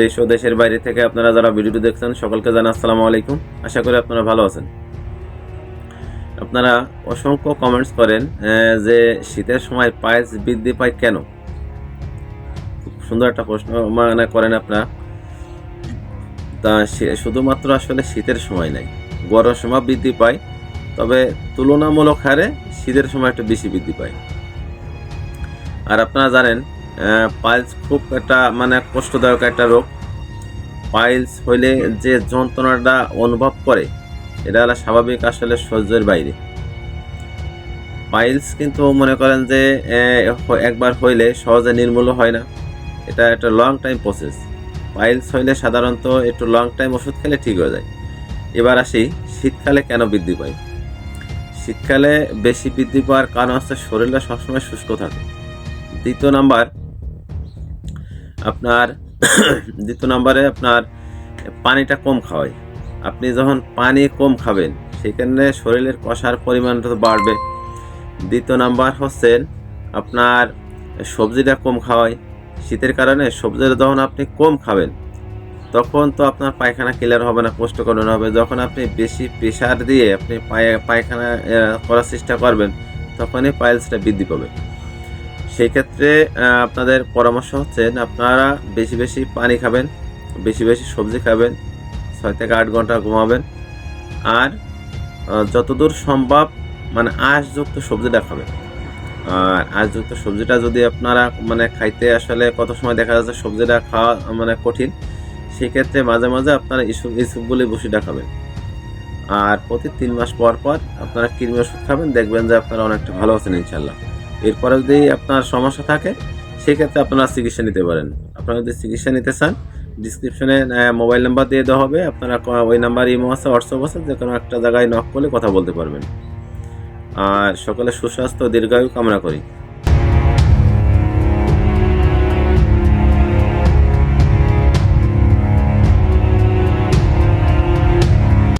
দেশ ও দেশের বাইরে থেকে আপনারা যারা ভিডিওটি দেখছেন, সকলকে জানা আসসালামু আলাইকুম। আশা করি আপনারা ভালো আছেন। আপনারা অসংখ্য কমেন্টস করেন যে শীতের সময় পায়েস বৃদ্ধি পায় কেন? সুন্দর একটা প্রশ্ন মানে করেন আপনারা। তা শুধুমাত্র আসলে শীতের সময় নাই গরম সময় বৃদ্ধি পায়, তবে তুলনামূলক হারে শীতের সময় একটু বেশি বৃদ্ধি পায়। আর আপনারা জানেন পাইলস খুব একটা মানে কষ্টদায়ক একটা রোগ। পাইলস হইলে যে যন্ত্রণাটা অনুভব করে, এটা হলো স্বাভাবিক আসলে সহ্যের বাইরে। পাইলস কিন্তু মনে করেন যে একবার হইলে সহজে নির্মূল হয় না। এটা একটা লং টাইম প্রসেস পাইলস হইলে সাধারণত একটু লং টাইম ওষুধ খেলে ঠিক হয়ে যায়। এবার আসি, শীতকালে কেন বৃদ্ধি পায়? শীতকালে বেশি বৃদ্ধি পাওয়ার কারণ হচ্ছে শরীরটা সবসময় শুষ্ক থাকে। দ্বিতীয় নাম্বার আপনার দ্বিতীয় নাম্বারে আপনার পানিটা কম খাওয়ায় আপনি যখন পানি কম খাবেন, সেখানে শরীরের কষার পরিমাণটা তো বাড়বে। দ্বিতীয় নাম্বার হচ্ছে আপনার সবজিটা কম খাওয়ায় শীতের কারণে সবজিটা যখন আপনি কম খাবেন, তখন তো আপনার পায়খানা ক্লিয়ার হবে না কোষ্ঠকরণ হবে। যখন আপনি বেশি প্রেশার দিয়ে আপনি পায়ে পায়খানা করার চেষ্টা করবেন, তখনই পাইলসটা বৃদ্ধি পাবে। সেই ক্ষেত্রে আপনাদের পরামর্শ হচ্ছে আপনারা বেশি বেশি পানি খাবেন, বেশি বেশি সবজি খাবেন, ছয় থেকে আট ঘণ্টা ঘুমাবেন। আর যতদূর সম্ভব মানে আঁশযুক্ত সবজিটা খাবেন। আর আঁশযুক্ত সবজিটা যদি আপনারা মানে খাইতে আসলে কত সময় দেখা যাচ্ছে সবজিটা খাওয়া মানে কঠিন সেক্ষেত্রে মাঝে মাঝে আপনারা ইসুপ ইসুপগুলি বসিটা খাবেন। আর প্রতি তিন মাস পর পর আপনারা কৃমি ওষুধ খাবেন, দেখবেন যে আপনারা অনেকটা ভালো আছেন ইনশাল্লাহ এরপরে যদি আপনার সমস্যা থাকে, সেক্ষেত্রে আপনারা চিকিৎসা নিতে পারেন। আপনারা যদি চিকিৎসা নিতে চান ডিসক্রিপশনে মোবাইল নাম্বার দিয়ে দেওয়া হবে। আপনারা ওই নাম্বার ইমো আছে হোয়াটসঅ্যাপ আছে, যে কোনো একটা জায়গায় নক করলে কথা বলতে পারবেন। আর সকলে সুস্বাস্থ্য, দীর্ঘায়ু কামনা করি।